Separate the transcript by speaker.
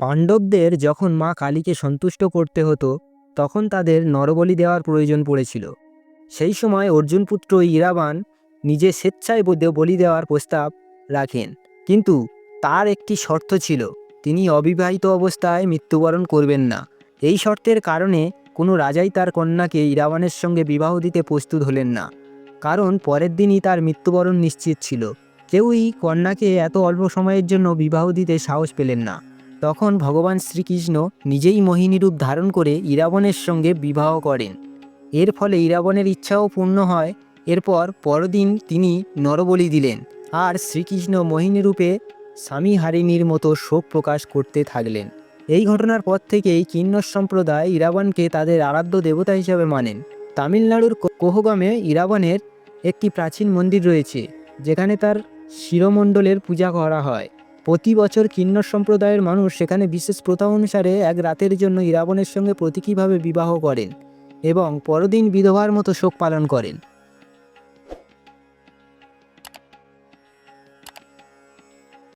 Speaker 1: পাণ্ডবদের যখন মা কালীকে সন্তুষ্ট করতে হতো, তখন তাদের নরবলি দেওয়ার প্রয়োজন পড়েছিল। সেই সময় অর্জুনপুত্র ইরাবান নিজে স্বেচ্ছায় বলি দেওয়ার প্রস্তাব রাখেন। কিন্তু তার একটি শর্ত ছিল, তিনি অবিবাহিত অবস্থায় মৃত্যুবরণ করবেন না। এই শর্তের কারণে কোনো রাজাই তার কন্যাকে ইরাবানের সঙ্গে বিবাহ দিতে প্রস্তুত হলেন না। কারণ পরের দিনই তার মৃত্যুবরণ নিশ্চিত ছিল। কেউই কন্যাকে এত অল্প সময়ের জন্য বিবাহ দিতে সাহস পেলেন না। তখন ভগবান শ্রীকৃষ্ণ নিজেই মোহিনী রূপ ধারণ করে ইরাবণের সঙ্গে বিবাহ করেন। এর ফলে ইরাবণের ইচ্ছাও পূর্ণ হয়। এরপর পরদিন তিনি নরবলি দিলেন আর শ্রীকৃষ্ণ মোহিনী রূপে স্বামী হারিণীর মতো শোক প্রকাশ করতে থাকলেন। এই ঘটনার পর থেকেই কিন্নর সম্প্রদায় ইরাবণকে তাদের আরাধ্য দেবতা হিসাবে মানেন। তামিলনাড়ুর কোহগামে ইরাবণের একটি প্রাচীন মন্দির রয়েছে, যেখানে তার শিরমণ্ডলের পূজা করা হয়। প্রতি বছর কিন্নর সম্প্রদায়ের মানুষ সেখানে বিশেষ প্রথা অনুসারে এক রাতের জন্য ইরাবণের সঙ্গে প্রতীকীভাবে বিবাহ করেন এবং পরদিন বিধবার মতো শোক পালন করেন।